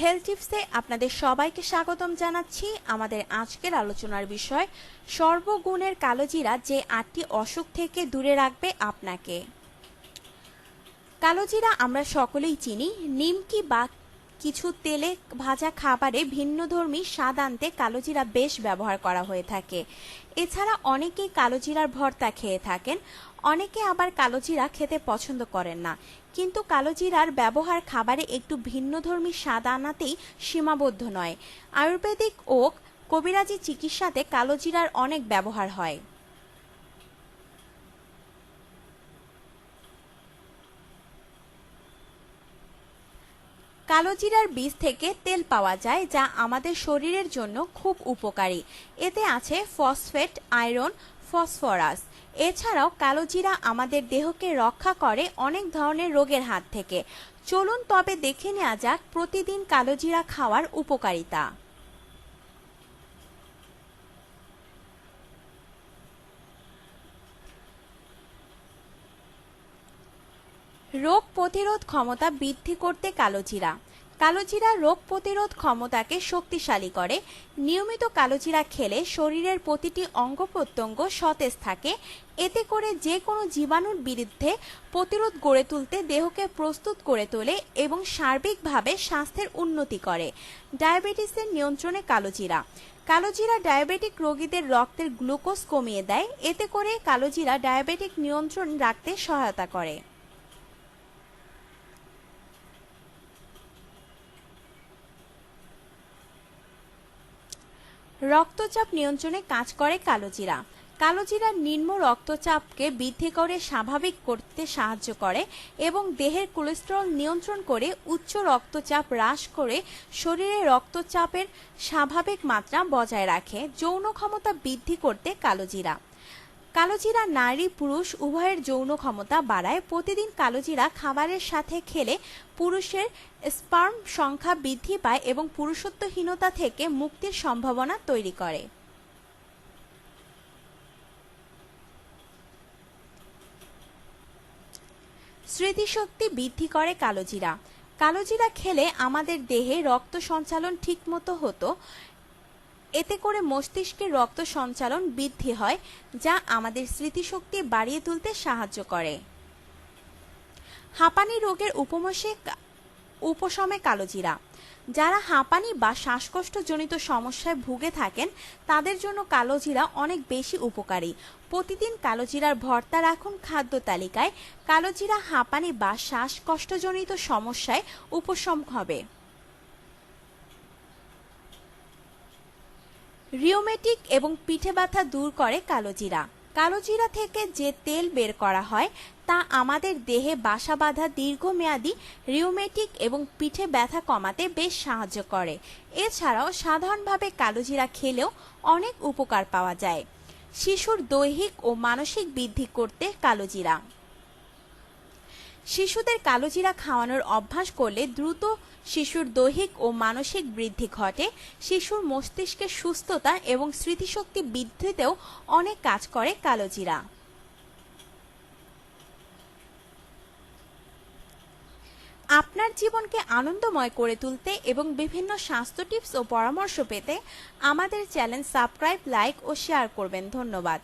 Health টিপসে আপনাদের সবাইকে স্বাগতম জানাচ্ছি আমাদের আজকের আলোচনার বিষয়, সর্বগুণের কালোজিরা যে আটটি অসুখ থেকে দূরে রাখবে আপনাকে। কালোজিরা আমরা সকলেই চিনি, নিমকি বা কিছু তেলে ভাজা খাবারে ভিন্নধর্মী স্বাদ আনতে কালোজিরা বেশ ব্যবহার করা হয়ে থাকে। এছাড়া অনেকেই কালোজিরার ভর্তা খেয়ে থাকেন, অনেকে আবার কালোজিরা খেতে পছন্দ করেন না। কিন্তু কালোজিরার ব্যবহার খাবারে একটু ভিন্নধর্মী স্বাদ আনাতেই সীমাবদ্ধ নয়। আয়ুর্বেদিক ও কবিরাজি চিকিৎসাতে কালোজিরার অনেক ব্যবহার হয়। কালোজিরার বীজ থেকে তেল পাওয়া যায়, যা আমাদের শরীরের জন্য খুব উপকারী। এতে আছে ফসফেট, আয়রন, ফসফরাস। এছাড়াও কালোজিরা আমাদের দেহকে রক্ষা করে অনেক ধরনের রোগের হাত থেকে। চলুন তবে দেখে নেওয়া যাক প্রতিদিন কালোজিরা খাওয়ার উপকারিতা। রোগ প্রতিরোধ ক্ষমতা বৃদ্ধি করতে কালোজিরা। কালোজিরা রোগ প্রতিরোধ ক্ষমতাকে শক্তিশালী করে। নিয়মিত কালোজিরা খেলে শরীরের প্রতিটি অঙ্গ প্রত্যঙ্গ সতেজ থাকে। এতে করে যে কোনো জীবাণুর বিরুদ্ধে প্রতিরোধ গড়ে তুলতে দেহকে প্রস্তুত করে তোলে এবং সার্বিকভাবে স্বাস্থ্যের উন্নতি করে। ডায়াবেটিসের নিয়ন্ত্রণে কালোজিরা। কালোজিরা ডায়াবেটিক রোগীদের রক্তের গ্লুকোজ কমিয়ে দেয়। এতে করে কালোজিরা ডায়াবেটিক নিয়ন্ত্রণ রাখতে সহায়তা করে। রক্তচাপ নিয়ন্ত্রণে কাজ করে কালোজিরা। কালোজিরা নিম্ন রক্তচাপকে বৃদ্ধি করে, স্বাভাবিক করতে সাহায্য করে এবং দেহের কোলেস্টেরল নিয়ন্ত্রণ করে উচ্চ রক্তচাপ হ্রাস করে শরীরে রক্তচাপের স্বাভাবিক মাত্রা বজায় রাখে। যৌন ক্ষমতা বৃদ্ধি করতে কালোজিরা। কালোজিরা নারী পুরুষ উভয়ের যৌন ক্ষমতা বাড়ায়। প্রতিদিন কালোজিরা খাবারের সাথে খেলে পুরুষের স্পার্ম সংখ্যা বৃদ্ধি পায় এবং পুরুষত্বহীনতা থেকে মুক্তির সম্ভাবনা তৈরি করে। স্মৃতিশক্তি বৃদ্ধি করে কালোজিরা। কালোজিরা খেলে আমাদের দেহে রক্ত সঞ্চালন ঠিকমতো হতো এতে করে মস্তিষ্কের রক্ত সঞ্চালন বৃদ্ধি হয়, যা আমাদের স্মৃতিশক্তি বাড়িয়ে তুলতে সাহায্য করে। হাঁপানি রোগের উপমসে উপশমে কালোজিরা। যারা হাঁপানি বা শ্বাসকষ্টজনিত সমস্যায় ভুগে থাকেন, তাদের জন্য কালোজিরা অনেক বেশি উপকারী। প্রতিদিন কালোজিরার ভর্তা রাখুন খাদ্য তালিকায়। কালোজিরা হাঁপানি বা শ্বাসকষ্টজনিত সমস্যায় উপশম হবে। রিওমেটিক এবং পিঠে ব্যথা দূর করে কালোজিরা। কালোজিরা থেকে যে তেল বের করা হয়, তা আমাদের দেহে বাসা বাঁধা দীর্ঘমেয়াদী রিওমেটিক এবং পিঠে ব্যথা কমাতে বেশ সাহায্য করে। এছাড়াও সাধারণভাবে কালোজিরা খেলেও অনেক উপকার পাওয়া যায়। শিশুর দৈহিক ও মানসিক বৃদ্ধি করতে কালোজিরা। শিশুদের কালোজিরা খাওয়ানোর অভ্যাস করলে দ্রুত শিশুর দৈহিক ও মানসিক বৃদ্ধি ঘটে, শিশুর মস্তিষ্কের সুস্থতা এবং স্মৃতিশক্তি বৃদ্ধিতেও অনেক কাজ করে কালোজিরা। আপনার জীবনকে আনন্দময় করে তুলতে এবং বিভিন্ন স্বাস্থ্য টিপস ও পরামর্শ পেতে আমাদের চ্যানেল সাবস্ক্রাইব, লাইক ও শেয়ার করবেন। ধন্যবাদ।